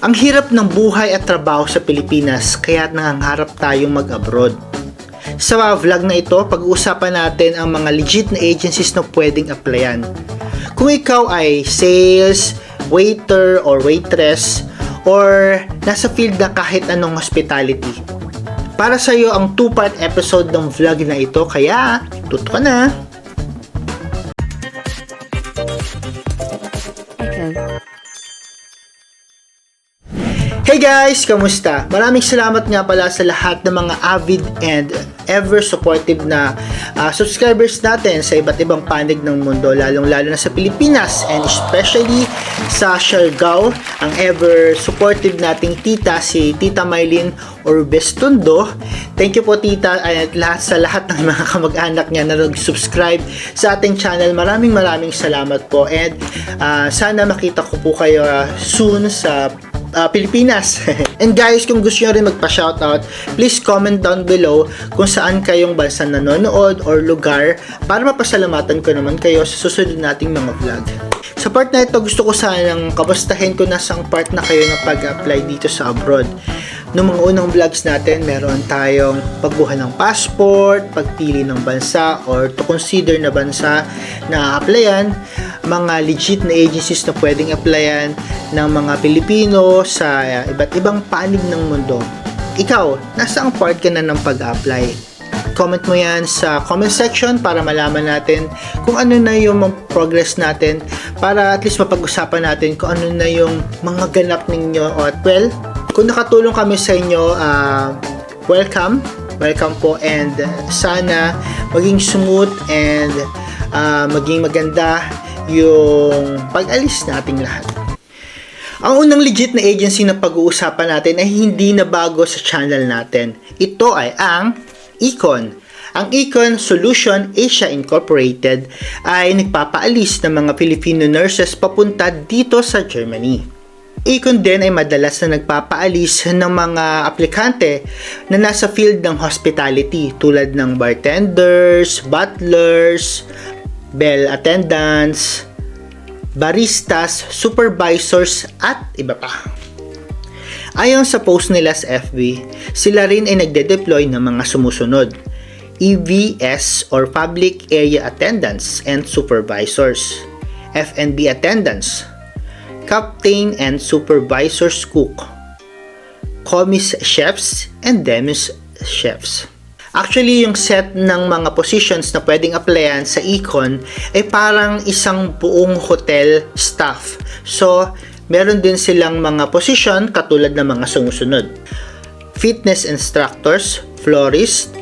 Ang hirap ng buhay at trabaho sa Pilipinas kaya nangangarap tayong mag-abroad. Sa vlog na ito, pag-uusapan natin ang mga legit na agencies na pwedeng applyan. Kung ikaw ay sales, waiter or waitress, or nasa field na kahit anong hospitality. Para sa iyo ang two-part episode ng vlog na ito, kaya tuto ka na! Guys! Kamusta? Maraming salamat nga pala sa lahat ng mga avid and ever supportive na ah, subscribers natin sa iba't ibang panig ng mundo, lalong-lalo na sa Pilipinas and especially sa Siargao, ang ever supportive nating tita, si Tita Maylin Orbestundo. Thank you po tita at lahat sa lahat ng mga kamag-anak niya na nag-subscribe sa ating channel. Maraming maraming salamat po and ah, sana makita ko po kayo ah, soon sa uh, Pilipinas. And guys, kung gusto nyo rin magpa-shoutout, please comment down below kung saan kayong bansa nanonood or lugar para mapasalamatan ko naman kayo sa susunod nating mga vlog. Sa part na ito, gusto ko sanang kamustahin ko na sang part na kayo ng pag-apply dito sa abroad. Noong mga unang vlogs natin, meron tayong pagkuha ng passport, pagpili ng bansa, or to consider na bansa na applyan, mga legit na agencies na pwedeng applyan ng mga Pilipino sa uh, iba't ibang panig ng mundo. Ikaw, nasa ang part ka na ng pag-apply? Comment mo yan sa comment section para malaman natin kung ano na yung progress natin para at least mapag-usapan natin kung ano na yung mga ganap ninyo at well, kung nakatulong kami sa inyo, ah, welcome. Welcome po and sana maging smooth and ah, maging maganda yung pag-alis nating lahat. Ang unang legit na agency na pag-uusapan natin ay hindi na bago sa channel natin. Ito ay ang Econ. Ang Econ Solution Asia Incorporated ay nagpapaalis ng mga Filipino nurses papunta dito sa Germany. Econ din ay madalas na nagpapaalis ng mga aplikante na nasa field ng hospitality tulad ng bartenders, butlers, bell attendants, baristas, supervisors at iba pa. Ayon sa post nila sa FB, sila rin ay nagde-deploy ng mga sumusunod. EVS or Public Area Attendants and Supervisors, FNB Attendants, Captain and Supervisors Cook, Commis Chefs, and Demis Chefs. Actually, yung set ng mga positions na pwedeng applyan sa Econ ay parang isang buong hotel staff. So, meron din silang mga position katulad ng mga sumusunod. Fitness instructors, florists,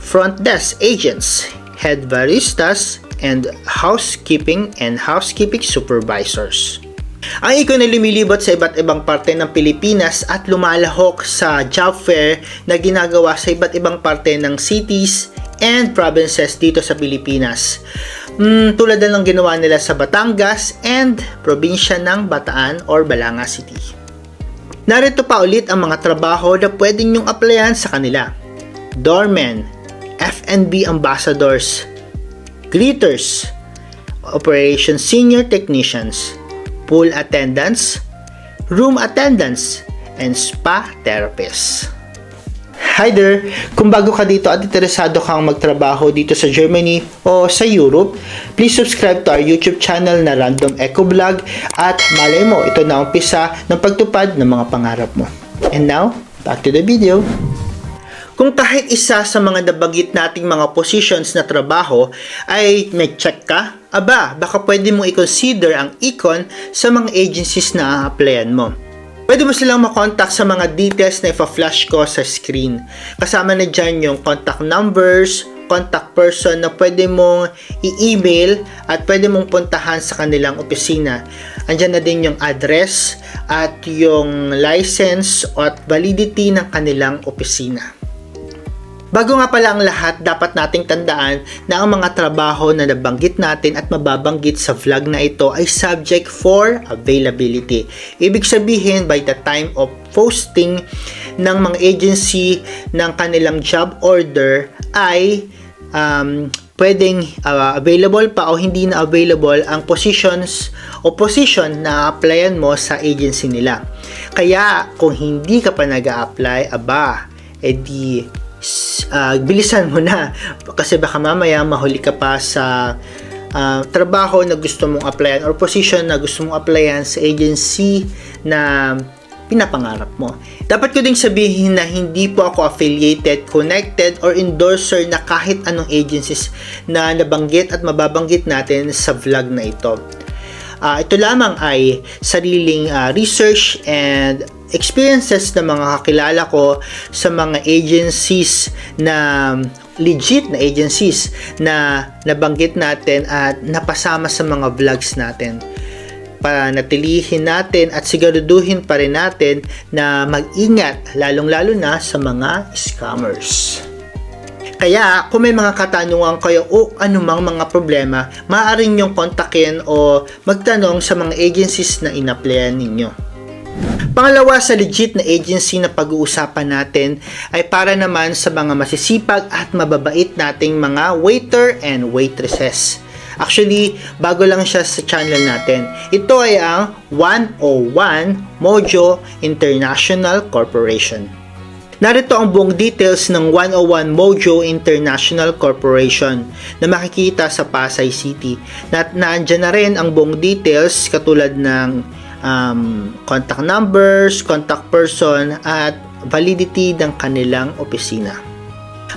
front desk agents, head baristas, and housekeeping and housekeeping supervisors. Ang Econ ay lumilibot sa iba't ibang parte ng Pilipinas at lumalahok sa job fair na ginagawa sa iba't ibang parte ng cities and provinces dito sa Pilipinas. Mm, tulad na ng ginawa nila sa Batangas and probinsya ng Bataan or Balanga City. Narito pa ulit ang mga trabaho na pwede nyong applyan sa kanila. Doorman, F&B Ambassadors, Greeters, Operation Senior Technicians, Pool Attendants, Room Attendants, and Spa Therapists. Hi there! Kung bago ka dito at interesado kang magtrabaho dito sa Germany o sa Europe, please subscribe to our YouTube channel na Random Echo Vlog at malay mo, ito na ang umpisa ng pagtupad ng mga pangarap mo. And now, back to the video. Kung kahit isa sa mga nabagit nating mga positions na trabaho ay may check ka, aba, baka pwede mong i-consider ang econ sa mga agencies na a-applyan mo. Pwede mo silang makontak sa mga details na ipa-flash ko sa screen. Kasama na dyan yung contact numbers, contact person na pwede mong i-email at pwede mong puntahan sa kanilang opisina. Andyan na din yung address at yung license at validity ng kanilang opisina. Bago nga pala ang lahat, dapat nating tandaan na ang mga trabaho na nabanggit natin at mababanggit sa vlog na ito ay subject for availability. Ibig sabihin, by the time of posting ng mga agency ng kanilang job order ay um, pwedeng ah, available pa o hindi na available ang positions o position na applyan mo sa agency nila. Kaya kung hindi ka pa nag apply aba, edi ah, bilisan mo na kasi baka mamaya mahuli ka pa sa ah, trabaho na gusto mong applyan or position na gusto mong applyan sa agency na pinapangarap mo. Dapat ko ding sabihin na hindi po ako affiliated, connected, or endorser na kahit anong agencies na nabanggit at mababanggit natin sa vlog na ito. Ah, ito lamang ay sariling ah, research and experiences ng mga kakilala ko sa mga agencies na legit na agencies na nabanggit natin at napasama sa mga vlogs natin panatilihin natin at siguraduhin pa rin natin na mag-ingat lalong-lalo na sa mga scammers. Kaya kung may mga katanungan kayo o anumang mga problema, maaari niyong kontakin o magtanong sa mga agencies na inaplayan ninyo. Pangalawa sa legit na agency na pag-uusapan natin ay para naman sa mga masisipag at mababait nating mga waiter and waitresses. Actually, bago lang siya sa channel natin. Ito ay ang 101 Mojo International Corporation. Narito ang buong details ng 101 Mojo International Corporation na makikita sa Pasay City. Na naandyan na rin ang buong details katulad ng um, contact numbers, contact person, at validity ng kanilang opisina.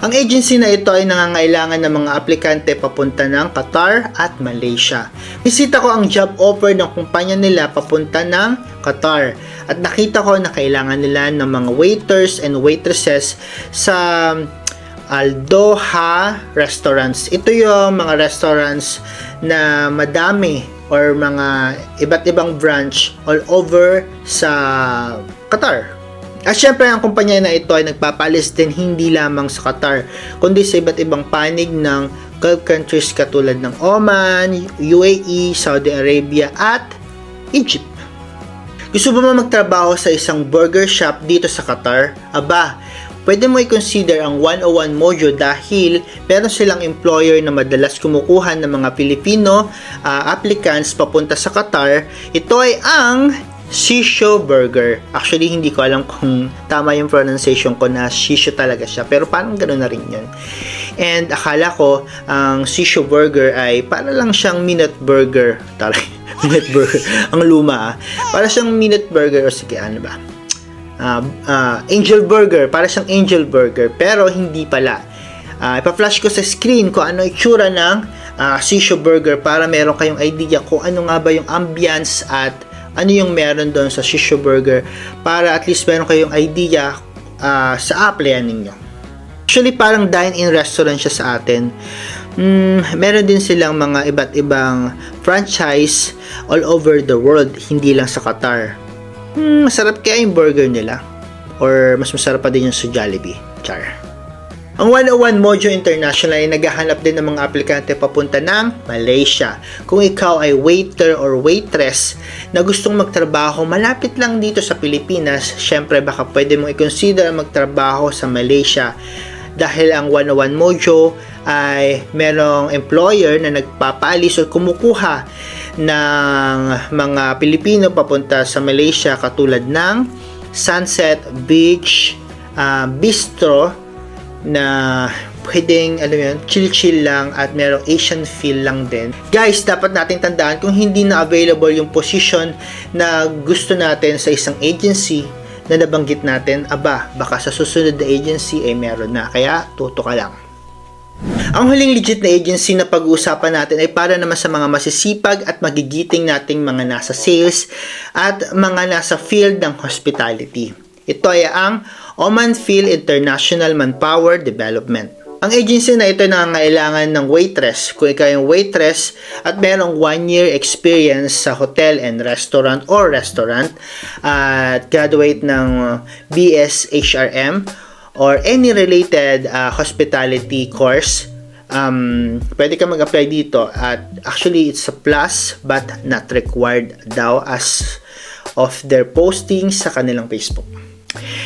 Ang agency na ito ay nangangailangan ng mga aplikante papunta ng Qatar at Malaysia. Bisita ko ang job offer ng kumpanya nila papunta ng Qatar at nakita ko na kailangan nila ng mga waiters and waitresses sa Aldoha Restaurants. Ito yung mga restaurants na madami or mga iba't ibang branch all over sa Qatar. At syempre, ang kumpanya na ito ay nagpapalis din hindi lamang sa Qatar, kundi sa iba't ibang panig ng Gulf countries katulad ng Oman, UAE, Saudi Arabia, at Egypt. Gusto mo ba magtrabaho sa isang burger shop dito sa Qatar? Aba, pwede mo i-consider ang 101 Mojo dahil meron silang employer na madalas kumukuha ng mga Pilipino ah, applicants papunta sa Qatar. Ito ay ang Shisho Burger. Actually, hindi ko alam kung tama yung pronunciation ko na Shisho talaga siya. Pero parang gano'n na rin yun. And akala ko, ang Shisho Burger ay para lang siyang minute burger. Taray, minute burger. ang luma ah. Para siyang minute burger o sige, ano ba? Ah, ah, angel burger. Para siyang angel burger. Pero hindi pala. Ah, ipa-flash ko sa screen kung ano itsura ng ah, Shisho Burger para meron kayong idea kung ano nga ba yung ambience at ano yung meron doon sa Shisho Burger para at least meron kayong idea ah, sa applyan ninyo. Actually, parang dine-in restaurant siya sa atin. Mm, meron din silang mga iba't ibang franchise all over the world, hindi lang sa Qatar. Hmm, masarap kaya yung burger nila. Or mas masarap pa din yung sa Jollibee. Char. Ang 101 Mojo International ay naghahanap din ng mga aplikante papunta ng Malaysia. Kung ikaw ay waiter or waitress na gustong magtrabaho malapit lang dito sa Pilipinas, syempre baka pwede mong i-consider magtrabaho sa Malaysia dahil ang 101 Mojo ay merong employer na nagpapaalis o kumukuha ng mga Pilipino papunta sa Malaysia katulad ng Sunset Beach ah, Bistro na pwedeng, alam yun, chill-chill lang at merong Asian feel lang din. Guys, dapat nating tandaan kung hindi na available yung position na gusto natin sa isang agency na nabanggit natin, aba, baka sa susunod na agency ay meron na. Kaya, tuto ka lang. Ang huling legit na agency na pag-uusapan natin ay para naman sa mga masisipag at magigiting nating mga nasa sales at mga nasa field ng hospitality. Ito ay ang Oman Field International Manpower Development. Ang agency na ito nangangailangan ng waitress. Kung ikaw yung waitress at merong one year experience sa hotel and restaurant or restaurant at graduate ng BS HRM or any related uh, hospitality course, um, pwede ka mag-apply dito at actually it's a plus but not required daw as of their posting sa kanilang Facebook.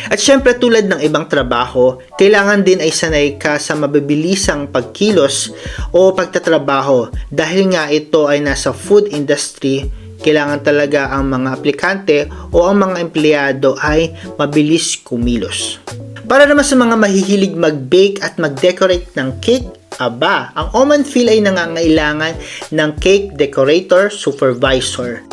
At syempre tulad ng ibang trabaho, kailangan din ay sanay ka sa mabibilisang pagkilos o pagtatrabaho dahil nga ito ay nasa food industry kailangan talaga ang mga aplikante o ang mga empleyado ay mabilis kumilos. Para naman sa mga mahihilig mag-bake at mag-decorate ng cake, aba, ang Oman Feel ay nangangailangan ng cake decorator supervisor.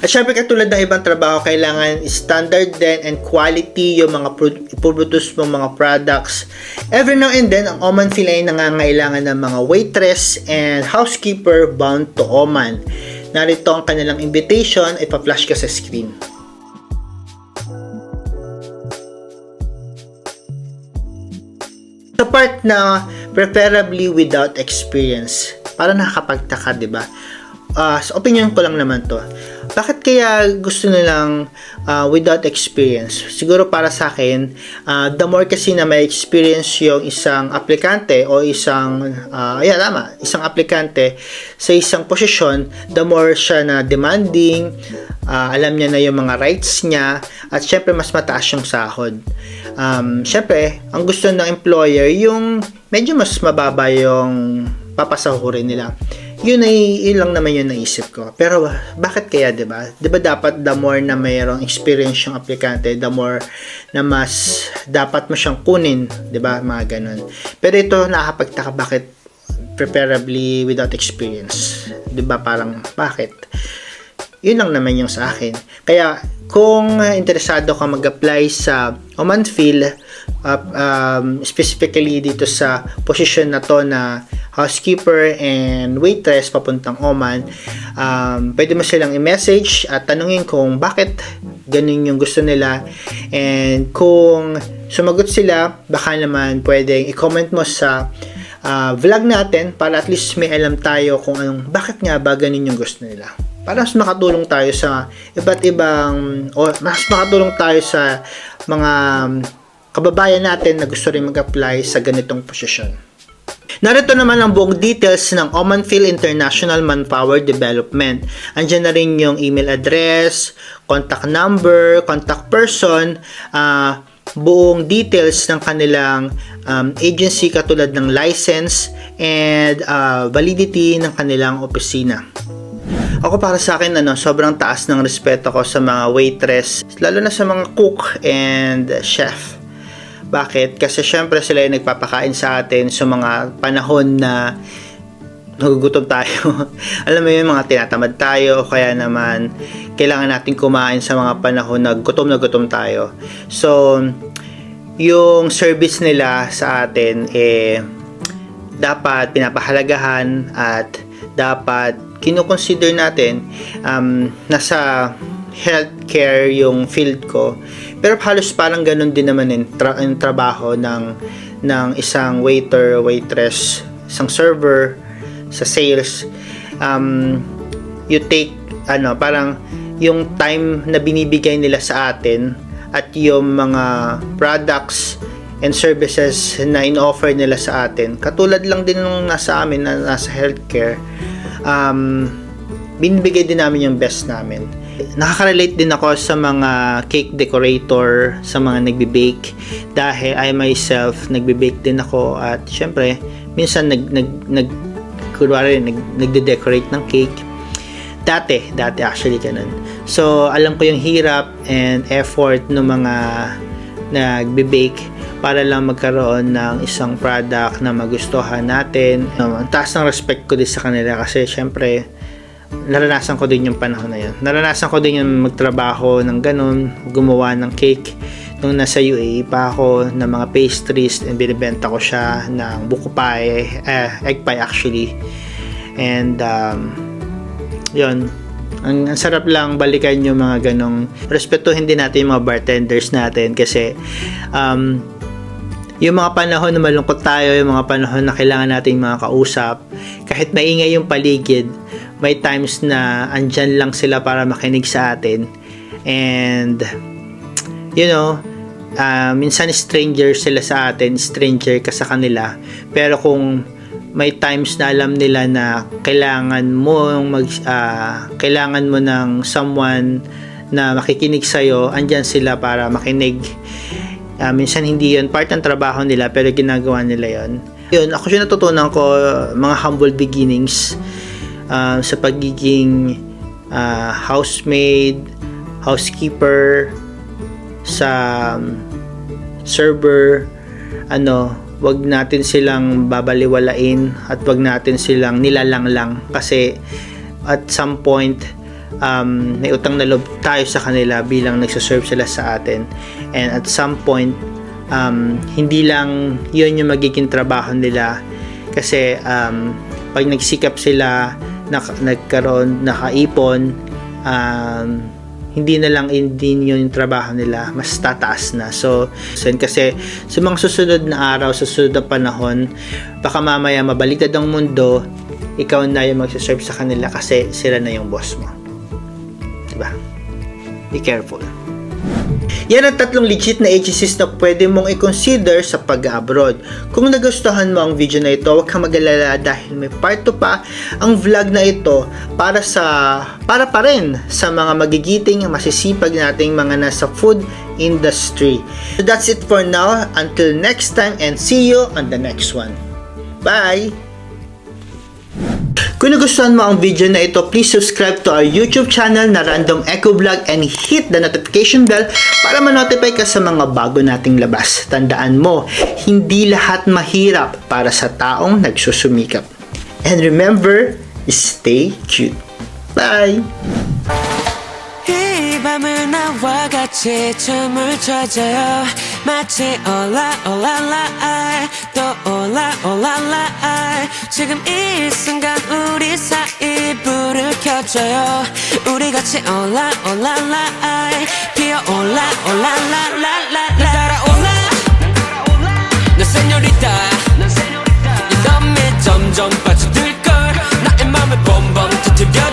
At syempre katulad ng ibang trabaho, kailangan standard din and quality yung mga pro- ipoproduce mong mga products. Every now and then, ang Oman Feel ay nangangailangan ng mga waitress and housekeeper bound to Oman. Narito ang kanilang invitation, ipa-flash ka sa screen. Sa part na preferably without experience, para nakakapagtaka, di ba? Ah, sa opinion ko lang naman to. Bakit kaya gusto nilang ah, without experience? Siguro para sa akin, ah, the more kasi na may experience yung isang aplikante o isang, uh, yeah, tama, isang aplikante sa isang posisyon, the more siya na demanding, ah, alam niya na yung mga rights niya, at syempre mas mataas yung sahod. Um, syempre, ang gusto ng employer, yung medyo mas mababa yung papasahurin nila yun ay yun lang naman yung naisip ko. Pero bakit kaya 'di ba? 'Di ba dapat the more na mayroong experience yung aplikante, the more na mas dapat mo siyang kunin, 'di ba? Mga ganun. Pero ito nakakapagtaka bakit preferably without experience. 'Di ba? Parang bakit? Yun lang naman yung sa akin. Kaya kung interesado ka mag-apply sa Omanfield, uh, um, specifically dito sa position na to na housekeeper and waitress papuntang Oman, um, pwede mo silang i-message at tanungin kung bakit ganun yung gusto nila. And kung sumagot sila, baka naman pwedeng i-comment mo sa uh, vlog natin para at least may alam tayo kung anong bakit nga ba ganun yung gusto nila para mas makatulong tayo sa iba't ibang o mas makatulong tayo sa mga kababayan natin na gusto rin mag-apply sa ganitong posisyon. Narito naman ang buong details ng Omanfield International Manpower Development. Andiyan na rin yung email address, contact number, contact person, uh, buong details ng kanilang um, agency katulad ng license and uh, validity ng kanilang opisina. Ako para sa akin ano, sobrang taas ng respeto ko sa mga waitress, lalo na sa mga cook and chef bakit? Kasi syempre sila yung nagpapakain sa atin sa mga panahon na nagugutom tayo. Alam mo yun, mga tinatamad tayo, kaya naman kailangan natin kumain sa mga panahon na gutom na gutom tayo. So, yung service nila sa atin, eh, dapat pinapahalagahan at dapat kinoconsider natin um, nasa healthcare yung field ko. Pero halos parang ganun din naman yung, tra- yung trabaho ng ng isang waiter, waitress, isang server sa sales. Um, you take ano, parang yung time na binibigay nila sa atin at yung mga products and services na in-offer nila sa atin. Katulad lang din nung nasa amin na nasa healthcare, um, binibigay din namin yung best namin nakaka-relate din ako sa mga cake decorator, sa mga nagbe-bake dahil I myself nagbe-bake din ako at syempre minsan nag nag nag kunwari nag nagde-decorate ng cake. Dati, dati actually ganun. So, alam ko yung hirap and effort ng mga nagbe-bake para lang magkaroon ng isang product na magustuhan natin. Um, ang taas ng respect ko din sa kanila kasi syempre naranasan ko din yung panahon na yun. Naranasan ko din yung magtrabaho ng ganun, gumawa ng cake. Nung nasa UAE pa ako ng mga pastries and binibenta ko siya ng buko pie, eh, egg pie actually. And um, yun, ang, ang sarap lang balikan yung mga ganong respetuhin din natin yung mga bartenders natin kasi um, yung mga panahon na malungkot tayo, yung mga panahon na kailangan nating mga kausap, kahit maingay yung paligid, may times na andyan lang sila para makinig sa atin. And, you know, uh, minsan stranger sila sa atin, stranger ka sa kanila. Pero kung may times na alam nila na kailangan mo mag ah, kailangan mo ng someone na makikinig sa andyan sila para makinig. Ah, minsan hindi 'yon part ng trabaho nila pero ginagawa nila 'yon. Yun, ako siya natutunan ko mga humble beginnings ah, sa pagiging ah, housemaid, housekeeper sa um, server ano wag natin silang babaliwalain at wag natin silang nilalang lang kasi at some point um, may utang na loob tayo sa kanila bilang nagsaserve sila sa atin and at some point um, hindi lang yun yung magiging trabaho nila kasi um, pag nagsikap sila nak- nagkaroon nakaipon um, hindi na lang din yun yung trabaho nila, mas tataas na. So, so kasi sa mga susunod na araw, sa susunod na panahon, baka mamaya mabaliktad ang mundo, ikaw na yung magsaserve sa kanila kasi sila na yung boss mo. Be careful. Yan ang tatlong legit na agencies na pwede mong i-consider sa pag-abroad. Kung nagustuhan mo ang video na ito, huwag kang mag-alala dahil may part 2 pa ang vlog na ito para sa para pa rin sa mga magigiting masisipag nating mga nasa food industry. So that's it for now. Until next time and see you on the next one. Bye! Kung nagustuhan mo ang video na ito, please subscribe to our YouTube channel na Random Echo Vlog and hit the notification bell para ma-notify ka sa mga bago nating labas. Tandaan mo, hindi lahat mahirap para sa taong nagsusumikap. And remember, stay cute. Bye! 이 밤을 나와 같이 춤을 춰줘요 마치 올라 올라라 또 올라 올라라 지금 이 순간 우리 사이 잡아줘요. 우리 같이 올라 올라 라 피어 올라 올라 라라라 따라올라. 너 세뇨리다. 이 덤에 점점 빠져들걸. 나의 맘을 봄봄 터뜨려